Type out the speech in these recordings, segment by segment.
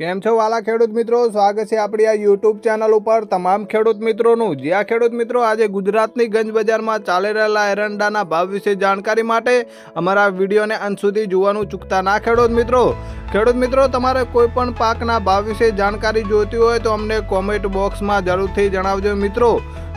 કેમ છો વાલા ખેડૂત મિત્રો? સ્વાગત છે આપણી આ યુટ્યુબ ચેનલ ઉપર તમામ ખેડૂત મિત્રોનું. જ્યાં ખેડૂત મિત્રો આજે ગુજરાતની ગંજ બજારમાં ચાલી રહેલા એરંડાના ભાવ વિશે જાણકારી માટે અમારા વિડીયોને અંત સુધી જોવાનું ચૂકતા ના ખેડૂત મિત્રો. ખેડૂત મિત્રો, તમારે કોઈ પણ પાકના ભાવ વિશે જાણકારી જોઈતી હોય તો અમને કોમેન્ટ બોક્સમાં જરૂરથી જણાવજો મિત્રો.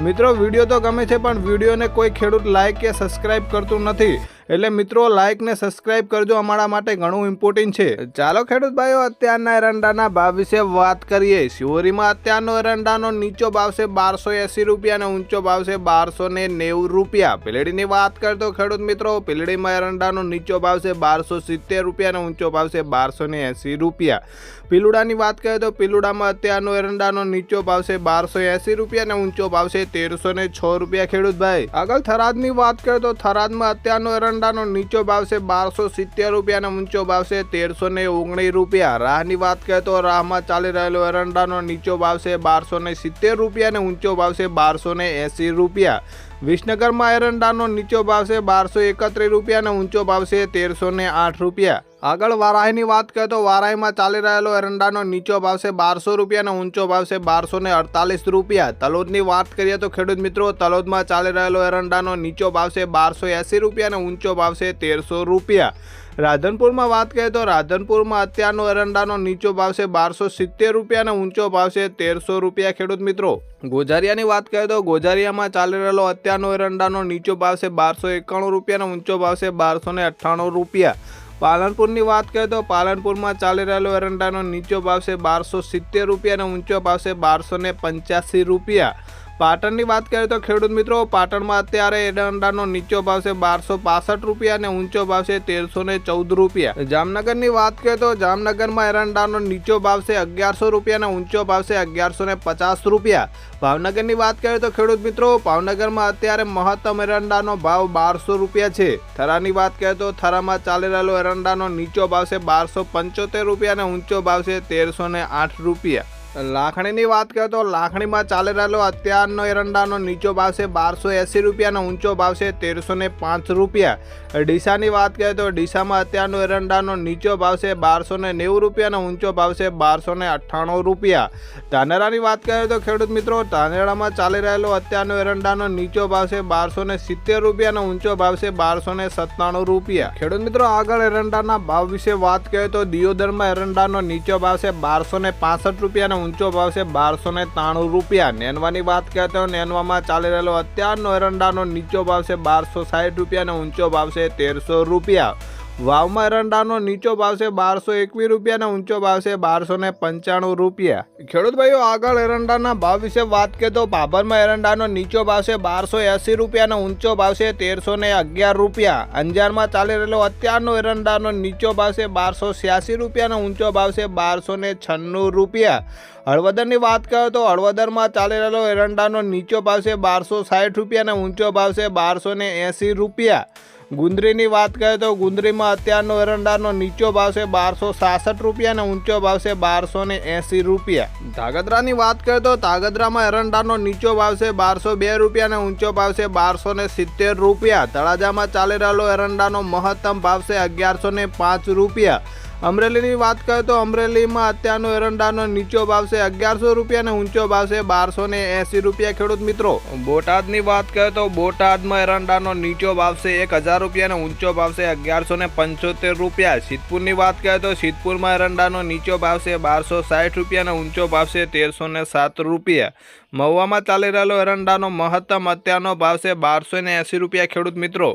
મિત્રો, વીડિયો તો ગમે છે પણ વિડીયોને કોઈ ખેડૂત લાઈક કે સબસ્ક્રાઇબ કરતું નથી. એટલે મિત્રો લાઇક ને સબસ્ક્રાઇબ કરજો. અમારા માટે ઘણું ઇમ્પોર્ટન્ટ છે. ચાલો ખેડૂત ભાઈઓ, અત્યારના એરંડાના ભાવ વિશે વાત કરીએ. શિવરીમાં અત્યારનો એરંડાનો નીચો ભાવ છે બારસો એસી રૂપિયા અને ઊંચો ભાવ છે બારસો ને નેવું રૂપિયા. પીલડીની વાત કરતો ખેડૂત મિત્રો, પીલડીમાં એરંડાનો નીચો ભાવ છે બારસો સિત્તેર રૂપિયા અને ઊંચો ભાવ છે બારસો ને એસી રૂપિયા. પીલુડાની વાત કરીએ તો પીલુડામાં અત્યારનો એરંડાનો નીચો ભાવ છે બારસો એસી રૂપિયા અને ઊંચો ભાવ છે તેરસો ને છ રૂપિયા. ખેડૂત ભાઈ, આગળ થરાદની વાત કરીએ તો થરાદમાં અત્યારનો એરંડાનો નીચો ભાવ છે બારસો સિત્તેર રૂપિયા અને ઊંચો ભાવ છે તેરસો ને ઓગણીસ રૂપિયા. રાહની વાત કરીએ તો રાહમાં ચાલી રહેલો એરંડાનો નીચો ભાવ છે બારસો ને સિત્તેર રૂપિયા અને ઊંચો ભાવ છે બારસો ને એંસી રૂપિયા. વિસનગરમાં એરંડાનો નીચો ભાવ બારસો એકત્રીસ રૂપિયા અને ઊંચો ભાવ છે તેરસો ને આઠ રૂપિયા. આગળ વારાહીની વાત કરીએ તો વારાહીમાં ચાલી રહેલો એરંડાનો નીચો ભાવ છે બારસો રૂપિયા અને ઊંચો ભાવ છે બારસો ને અડતાલીસ રૂપિયા. તલોદની વાત કરીએ તો ખેડૂત મિત્રો, તલોદમાં ચાલી રહેલો એરંડાનો નીચો ભાવ છે બારસો એંસી રૂપિયા અને ઊંચો ભાવ છે તેરસો રૂપિયા. રાધનપુરમાં વાત કરીએ તો રાધનપુરમાં અત્યારનો એરંડાનો નીચો ભાવ છે બારસો સિત્તેર રૂપિયા અને ઊંચો ભાવ છે તેરસો રૂપિયા ખેડૂત મિત્રો. ગોજારિયાની વાત કરીએ તો ગોજારિયામાં ચાલી રહેલો અત્યારનો એરંડાનો નીચો ભાવ છે બારસો એકાણું રૂપિયા અને ઊંચો ભાવ છે બારસો ને અઠ્ઠાણું રૂપિયા. પાલનપુરની વાત કરીએ તો પાલનપુરમાં ચાલી રહેલો એરંડાનો નીચો ભાવ છે બારસો સિત્તેર રૂપિયા અને ઊંચો ભાવ છે બારસો પંચ્યાસી રૂપિયા. પાટણની વાત કરીએ તો ખેડૂત મિત્રો, પાટણમાં અત્યારે એરંડાનો નીચો ભાવ છે બારસો પાસઠ રૂપિયા અને ઊંચો ભાવ છે તેરસો ને ચૌદ રૂપિયા. જામનગરની વાત કરીએ તો જામનગરમાં એરંડાનો નીચો ભાવ છે અગિયારસો રૂપિયા અને ઊંચો ભાવ છે અગિયારસો ને પચાસ રૂપિયા. ભાવનગરની વાત કરીએ તો ખેડૂત મિત્રો, ભાવનગરમાં અત્યારે મહત્તમ એરંડાનો ભાવ બારસો રૂપિયા છે. થરાની વાત કરીએ તો થરામાં ચાલી રહેલો એરંડાનો નીચો ભાવ છે બારસો પંચોતેર રૂપિયા અને ઊંચો ભાવ છે તેરસો ને આઠ રૂપિયા. લાખણીની વાત કરીએ તો લાખણીમાં ચાલી રહેલો અત્યારનો એરંડાનો નીચો ભાવ છે બારસો એંસી રૂપિયાનો, ઊંચો ભાવ છે તેરસો ને પાંચ રૂપિયા. ડીસાની વાત કરીએ તો ડીસામાં અત્યારનો એરંડાનો નીચો ભાવ છે બારસો ને નેવું રૂપિયાનો, ઊંચો ભાવ છે બારસો ને અઠ્ઠાણું રૂપિયા. ધાનેરાની વાત કરીએ તો ખેડૂત મિત્રો, ધાનેરામાં ચાલી રહેલો અત્યારનો એરંડાનો નીચો ભાવ છે બારસો ને સિત્તેર રૂપિયાનો, ઊંચો ભાવ છે બારસો ને સત્તાણું રૂપિયા. ખેડૂત મિત્રો, આગળ એરંડાના ભાવ વિશે વાત કરીએ તો દિયોદરમાં એરંડાનો નીચો ભાવ છે બારસો ને પાસઠ રૂપિયા અને ઊંચો ભાવ છે બારસો ને ત્રાણું રૂપિયા. નેનવાની વાત કરીએ તો નેનવામાં ચાલી રહેલો અત્યારનો એરંડાનો નીચો ભાવ છે બારસો સાઠ રૂપિયા અને ઊંચો ભાવ છે તેરસો રૂપિયા. વાવમાં એરંડાનો નીચો ભાવ છે બારસો એકવીસ રૂપિયા અને ઊંચો ભાવ છે બારસો ને પંચાણું રૂપિયા. ખેડૂત ભાઈઓ, આગળ એરંડાના ભાવ વિશે વાત કરીએ તો બાબરમાં એરંડાનો નીચો ભાવ છે બારસો એંસી રૂપિયા અને ઊંચો ભાવ છે તેરસો ને અગિયાર રૂપિયા. અંજારમાં ચાલી રહેલો અત્યારનો એરંડાનો નીચો ભાવ છે બારસો છ્યાસી રૂપિયા અને ઊંચો ભાવ છે બારસો ને છન્નું રૂપિયા. હળવદરની વાત કરો તો હળવદરમાં ચાલી રહેલો એરંડાનો નીચો ભાવ છે બારસો સાઠ રૂપિયા અને ઊંચો ભાવ છે બારસો ને એંસી રૂપિયા. ગુંદરીની વાત કરીએ તો ગુંદરીમાં અત્યારનો એરંડાનો નીચો ભાવ છે બારસો સાસઠ રૂપિયા અને ઊંચો ભાવ છે બારસો ને એંસી રૂપિયા. ધાગધ્રાની વાત કરીએ તો ધાગધ્રામાં એરંડાનો નીચો ભાવ છે બારસો બે રૂપિયા અને ઊંચો ભાવ છે બારસો ને સિત્તેર રૂપિયા. તળાજામાં ચાલી રહેલો એરંડાનો મહત્તમ ભાવ છે અગિયારસો ને પાંચ રૂપિયા. અમરેલીની વાત કરીએ તો અમરેલીમાં અત્યારનો એરંડાનો નીચો ભાવ છે અગિયારસો રૂપિયા અને ઊંચો ભાવ છે બારસો ને એંસી રૂપિયા ખેડૂત મિત્રો. બોટાદની વાત કરીએ તો બોટાદમાં એરંડાનો નીચો ભાવ છે એક હજાર રૂપિયા અને ઊંચો ભાવ છે અગિયારસો ને પંચોતેર રૂપિયા. સિદ્ધપુરની વાત કરીએ તો સિદ્ધપુરમાં એરંડાનો નીચો ભાવ છે બારસો સાઠ રૂપિયા અને ઊંચો ભાવ છે તેરસો ને સાત રૂપિયા. મહુવામાં ચાલી રહેલો એરંડાનો મહત્તમ અત્યારનો ભાવ છે બારસો ને એંસી રૂપિયા. ખેડૂત મિત્રો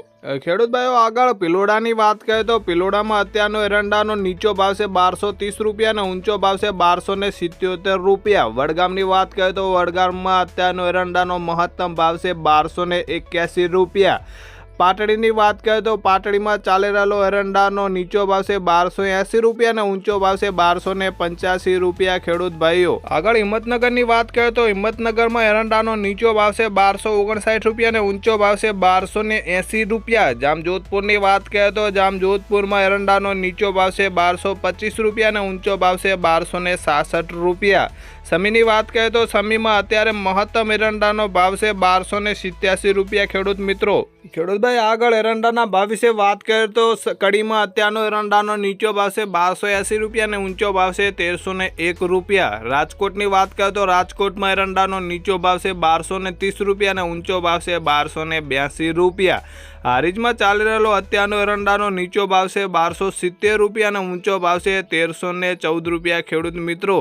ખેડૂત ભાઈઓ, આગળ પિલોડાની વાત કરીએ તો પિલોડામાં અત્યારનો એરંડાનો નીચો ભાવ છે બારસો ત્રીસ રૂપિયા અને ઊંચો ભાવ છે બારસો ને સિત્યોતેર રૂપિયા. વડગામની વાત કરીએ તો વડગામમાં અત્યારનો એરંડાનો મહત્તમ ભાવ છે બારસો ને એક્યાસી રૂપિયા. પાટડીની વાત કરીએ તો પાટડીમાં ચાલી રહેલો એરંડાનો નીચો ભાવ છે બારસો એંસી રૂપિયા અને ઊંચો ભાવ છે બારસો ને પંચ્યાસી રૂપિયા. ખેડૂત ભાઈઓ, આગળ હિંમતનગરની વાત કરીએ તો હિંમતનગરમાં એરંડાનો નીચો ભાવ છે બારસો ઓગણસાઠ રૂપિયા અને ઊંચો ભાવ છે બારસો ને એંસી રૂપિયા. જામજોધપુરની વાત કરીએ તો જામજોધપુરમાં એરંડાનો નીચો ભાવ છે બારસો પચીસ રૂપિયા અને ઊંચો ભાવ છે બારસો ને સાસઠ રૂપિયા. સમીની વાત કરીએ તો સમીમાં અત્યારે મહત્તમ એરંડાનો ભાવ છે બારસો ને સિત્યાસી રૂપિયા. ખેડૂત મિત્રો ખેડૂતભાઈ, આગળ એરંડાના ભાવ વિશે વાત કરીએ તો કડીમાં અત્યારનો એરંડાનો નીચો ભાવ છે બારસો એંસી રૂપિયા અને ઊંચો ભાવ છે તેરસો ને એક રૂપિયા. રાજકોટની વાત કરીએ તો રાજકોટમાં એરંડાનો નીચો ભાવ છે બારસો ને ત્રીસ રૂપિયા અને ઊંચો ભાવ છે બારસો ને બ્યાસી રૂપિયા. હારીજમાં ચાલી રહેલો અત્યારનો એરંડાનો નીચો ભાવ છે બારસો સિત્તેર રૂપિયા અને ઊંચો ભાવ છે તેરસો ને ચૌદ રૂપિયા. ખેડૂત મિત્રો